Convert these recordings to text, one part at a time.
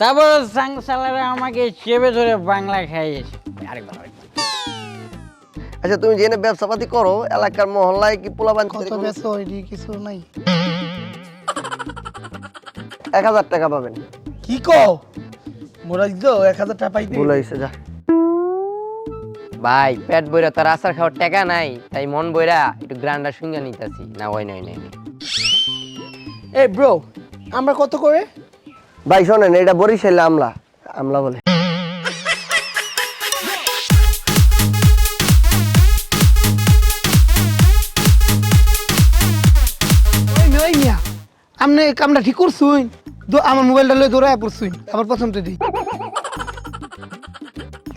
তারপর সাংসালারে আমাকে চেপে ধরে বাংলা খাইয়েছে আরেকবার আরেকবার। আচ্ছা তুমি জেনে ব্যবসাপাতি করো এলাকার মহল্লায় কি পোলাবান কত কিছু নাই। এক হাজার টাকা পাবেন। কি কও? মোরা এক হাজার টাকা পাইতে ভুল হয়েছে যা। ভাই পেট বইরা তার আচার খাওয়ার টাকা নাই তাই মন বইরা একটু গ্রান্ডার সঙ্গে নিতেছি। না ওই নয় নয় এই ব্রো আমরা কত করে? ভাই শোনেন এটা বরিশালে আমলা আমলা বলে। আপনি কামটা ঠিক করছুন আমার মোবাইলটা লয়ে দৌড়ায় পড়ছুন আবার প্রথমটা দিই।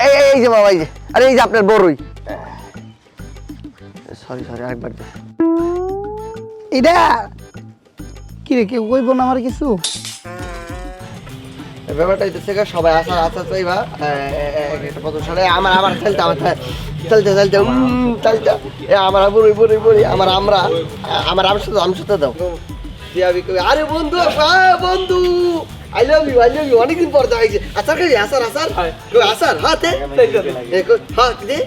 এই এই- যে বাবা এই যে আরে এই যে আপনার বড়ই সরি সরি আরেকবার এটা? কি রে কেউ কইব না আমার কিছু? ব্যাপারটা হইতেছে সবাই আসার আসার চাইবা প্রথম সালে? আমার আমার চলতে আমার চলতে চলতে চলতে। আমার বড়ই বড়ই বড়ি আমার আমরা আমার আমার সাথে আমি সাথে দাও। আরে বন্ধু বন্ধু I love you I love you অনেকদিন পর দেখা হয়েছে আসার আসার আসার? আসার হাতে হ্যাঁ দে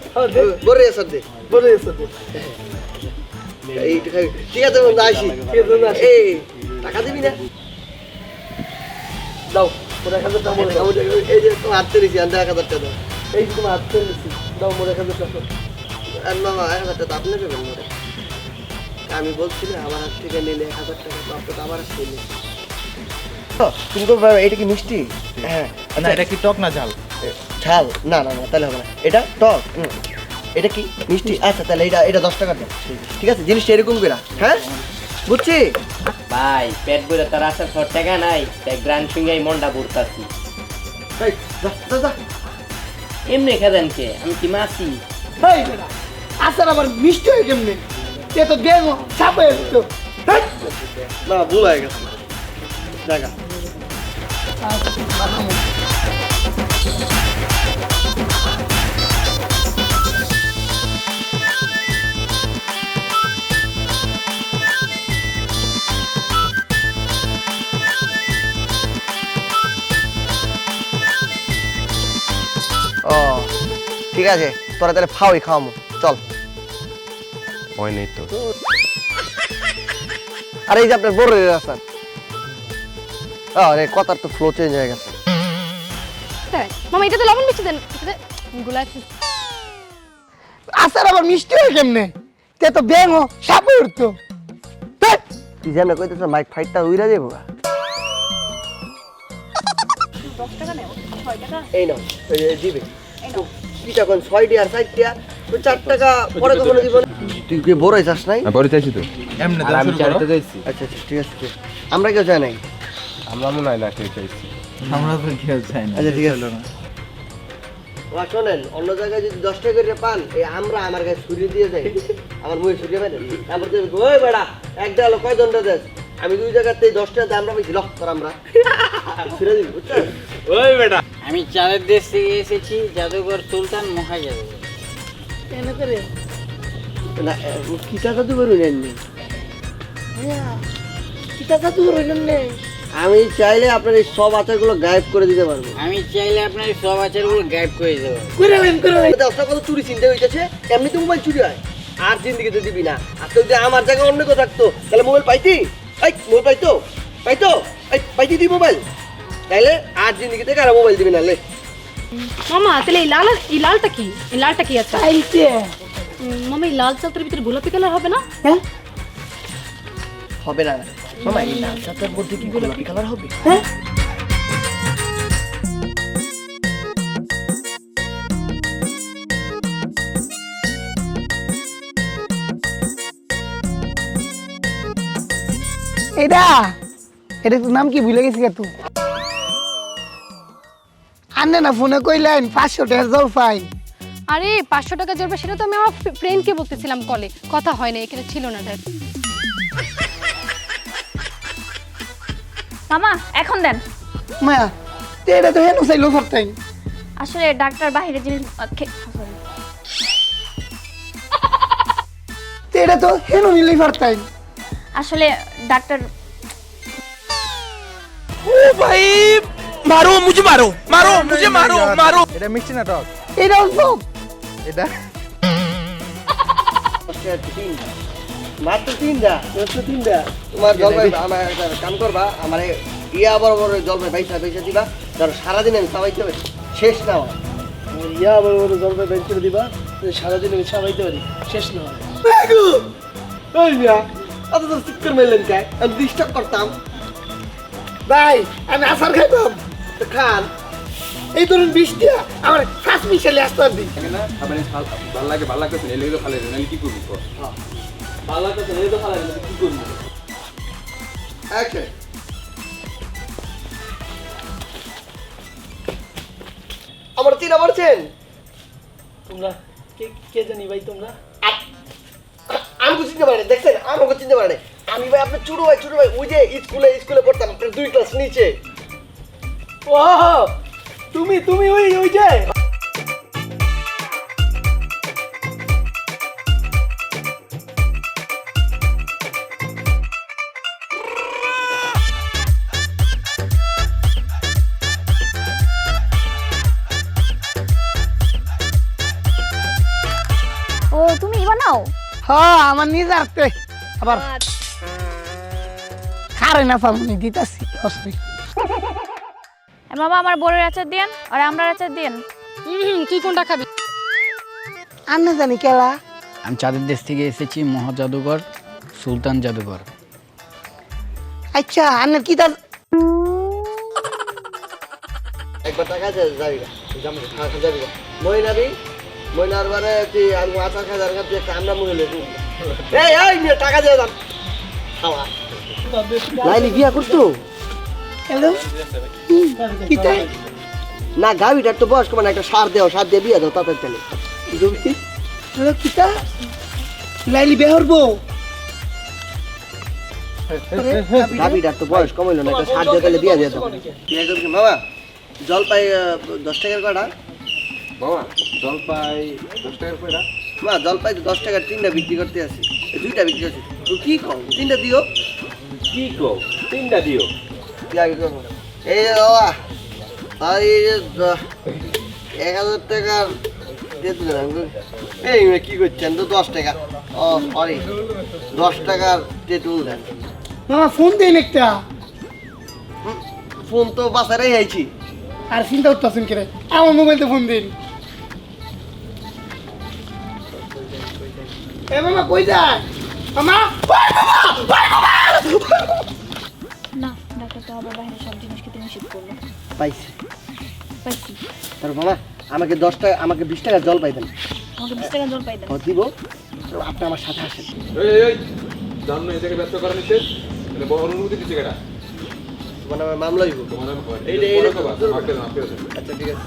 বড়ই আসার দে। বড়ই আসার দে। ঠিক আছে বন্ধু আসি। এই টাকা দিবি না? দাও। মোর এক হাজার টাকা এই যে তোমার হাতে নিয়েছি আন্দা এক হাজার টাকা এই যে তোমার হাতে নিয়েছি দাও মোর এক হাজার টাকা। আর না না, এক হাজার টাকা আপনি দেবেন মোরে। আমি বলছি না আমার হাত থেকে নিলে এক হাজার টাকা তো আপনার আমার হাত থেকে তুমি তো এটা কি মিষ্টি? হ্যাঁ না এটা কি টক না ঝাল? ঝাল? না না না তাহলে হবে না। এটা টক হুম। এটা কি মিষ্টি? আচ্ছা তাহলে এটা এটা দশ টাকা ঠিক আছে জিনিসটা এরকম করে হ্যাঁ? বুঝছি? ভাই পেট বইরা তার আসার খাওয়ার টাকা নাই তাই এই, যা, যা, যা। এমনি খেদেন কে? আমি কি মাসি এই বেটা আসার আবার মিষ্টি হয়ে কেমনে? এ তো বেগো সাপ হয়ে যেত না ভুল হয়ে গেছে। দেখা। ঠিক আছে? তোরা তাহলে ফাওই খাওয়ামো। চল। হয় নেই তো। আর এই যে আপনার বড় রাস্তা আরে কথার তো ফ্লো চেঞ্জ হয়ে গেছে। মামা এটা তো লবণ বেশি দেনগুলা আসার আবার মিষ্টি হয়ে কেমনে? তে তো সাপ উঠতো। যেন কইতেছ মাইক ফাইটটা উইরা যাব এই নাও দিবে। কি তখন ছয়টি আর চারটি আর ওই চার টাকা পরে কখনো দিব তুই কি বড় চাস নাই? পরে চাইছি তো। এমনি আমি চাইছি আচ্ছা আচ্ছা ঠিক আছে আমরা কেউ চাই নাই? আমরা মনে হয় না কেউ চাইছি আমরা তো কেউ চাই না আচ্ছা ঠিক আছে। ওয়া শোনেন অন্য জায়গায় যদি দশ টাকা করে পান এই আমরা আমার কাছে ছুরি দিয়ে যাই আমার মুখে ছুরি পাই তারপর তুমি ওই বেড়া এক ডালো কয় দণ্ডা দেশ আমি দুই জায়গাতে দশ টাকা আমরা পাইছি লক কর আমরা। ছুড়ে দিবি বুঝছেন আমি চাঁদের দেশ থেকে এসেছি জাদুঘর সুলতান মহা জাদুঘর এনে করে? না এ, কি টাকা তো বেরোই নেননি? কি টাকা তুই রইলেন নে আমি চাইলে আপনার এই সব আচারগুলো গায়েব করে দিতে পারব। আমি চাইলে আপনার এই সব আচারগুলো গায়েব করে দেবো করে লেন করে লেন দশটা কত চুরি চিন্তা হইতেছে এমনি তো মোবাইল চুরি হয়। আর জিন্দিগিতে দিবি না। আর তো যদি আমার জায়গায় অন্য কেউ থাকতো তাহলে মোবাইল পাইতি? এই মোবাইল পাইতো? পাইতো? এই পাইতি দি মোবাইল? তাইলে আর জিন্দিগিতে কারা মোবাইল দিবি না লে মামা তাহলে এই লাল এই লালটা কি? এই লালটা কি আছে? আইতে মামা এই লাল চালটার ভিতরে গোলাপি কালার হবে না? হ্যাঁ? হবে না। মামা এই লাল চাটার মধ্যে কি গোলাপি কালার হবে? হ্যাঁ? এটা এটা তোর নাম কি? ভুলে গেছি তুই আনে না ফোনে কইলেন পাঁচশো টাকা জল ফাইন। আরে পাঁচশো টাকা জড়বে সেটা তো আমি আমার ফ্রেন্ডকে বলতেছিলাম কলে কথা হয় না এখানে ছিল না ড্যাড মামা এখন দেন। মায়া তে এটা তো হেন চাইলো ফারতাই আসলে ডাক্তার বাইরে জিনিস। তে এটা তো হেন নিলেই ফারতাই আসলে ডাক্তার ও ভাই মারো মুঝে মারো মারো মুঝে মারো মারো। এটা মিষ্টি নাটক এটা অসম্ভব এটা? কাম করবা ইয়া বড় জলপাই পয়সা দিবা। ধরো সারাদিন আমি চাবাইতে পারি শেষ না হয় ইয়া বড় বড় জলপাই বাইক করে সারাদিন আমি চাবাইতে পারি শেষ না অত চিৎকার মেলেন কায় আমি ডিস্টার্ব করতাম। ভাই আমি আসার খাইতাম। খান এই ধরুন আমার শ্বাস মিশালে আসতে পারবি না খাবার ভালো লাগে ভালো লাগতেছে এলে তো খালে না কি করবি? কর Okay. আমার চিনা পারছেন তোমরা কে কে জানি ভাই তোমরা? আমাকে চিনতে পারে দেখছেন? আমাকে চিনতে পারে আমি ভাই আপনার ছোট ভাই ছোট ভাই ওই যে স্কুলে স্কুলে পড়তাম আপনার দুই ক্লাস নিচে। ও তুমি তুমি ওই ওই যে। ও তুমি বানাও হ্যাঁ আমার নিজে আসতে আবার খারে না পাবনি দিতাছি অসুবিধা মামা আমার বড়ের আচার দিয়েন আর আমরা আচার দিয়েন হুম তুই কোনটা খাবি? আর না জানি কেলা। আমি চাঁদের দেশ থেকে এসেছি মহা জাদুঘর সুলতান জাদুঘর। আচ্ছা আন্নের কি তার একবার টাকা আছে যাবি যাবি নার বারে তুই আমি আচার খাই দরকার তুই একটা আমরা মহিলা এই এই টাকা দিয়ে দাম। খাওয়া। লাইলি বিয়া করতো হ্যালো? কি তাই? না গাবিটার তো বয়স্ক মানে একটা সার দেও সার দিয়ে বিয়ে দাও তাতে চলে হ্যালো কি তা? লাইলি বেহর বউ গাবিটার তো বয়স কম হইল না একটা সার দিয়ে তাহলে বিয়ে দিয়ে দাও। বাবা জলপাই দশ টাকার কটা বাবা জলপাই দশ টাকার কয়টা? মা জলপাই তো দশ টাকার তিনটা বিক্রি করতে আসি। দুইটা বিক্রি করছি। তুই কি কম তিনটা দিও। কি কো তিনটা দিও? এই যে বাবা আর এই যে এক হাজার টাকার। এই কি করছেন? তো দশ টাকা। ও সরি দশ টাকার তেঁতুল দেন মামা ফোন দেন একটা। ফোন তো বাসারে আইছি। আর চিন্তা করতেছেন কেন? আমার মোবাইলতে ফোন দিন। এ মামা কই যায়? মামা! তো আবার বাইরে সব জিনিস খেতে নিষেধ করল। পাইছি। পাইছি। তার বাবা আমাকে দশ টাকা আমাকে বিশ টাকা জল পাই দেন আমাকে বিশ টাকা জল পাই দেন দিব। তো আপনি আমার সাথে আসেন। ব্যস্ত করা নিষেধ? বড় অনুমতি দিচ্ছে কেটা মানে মামলা হইব। তোমার এইটা- আচ্ছা ঠিক আছে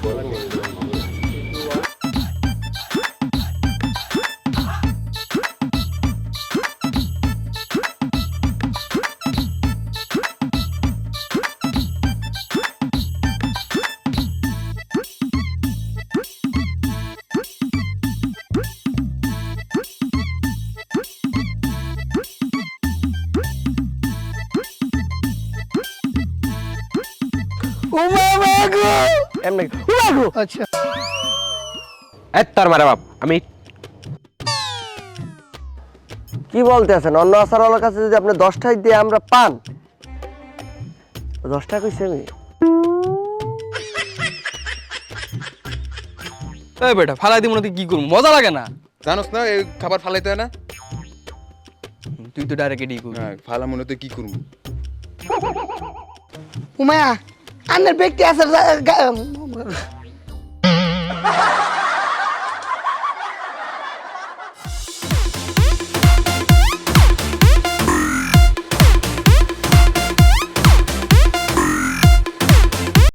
এমনি। ও আচ্ছা। এই তার মারা বাপ আমি কি বলতে আছেন অন্য আসারওয়ালার কাছে যদি আপনি দশটাই দিয়ে আমরা পান। দশটা কইছি আমি। এই বেটা ফালাই দিব না তুই কি করব? মজা লাগে না। জানোস না এই খাবার ফালাইতে হয় না? তুই তো ডাইরেক্ট এডি করবি। হ্যাঁ ফালা মনে তো কি করব? উমায়া আন্নের ব্যক্তি আছে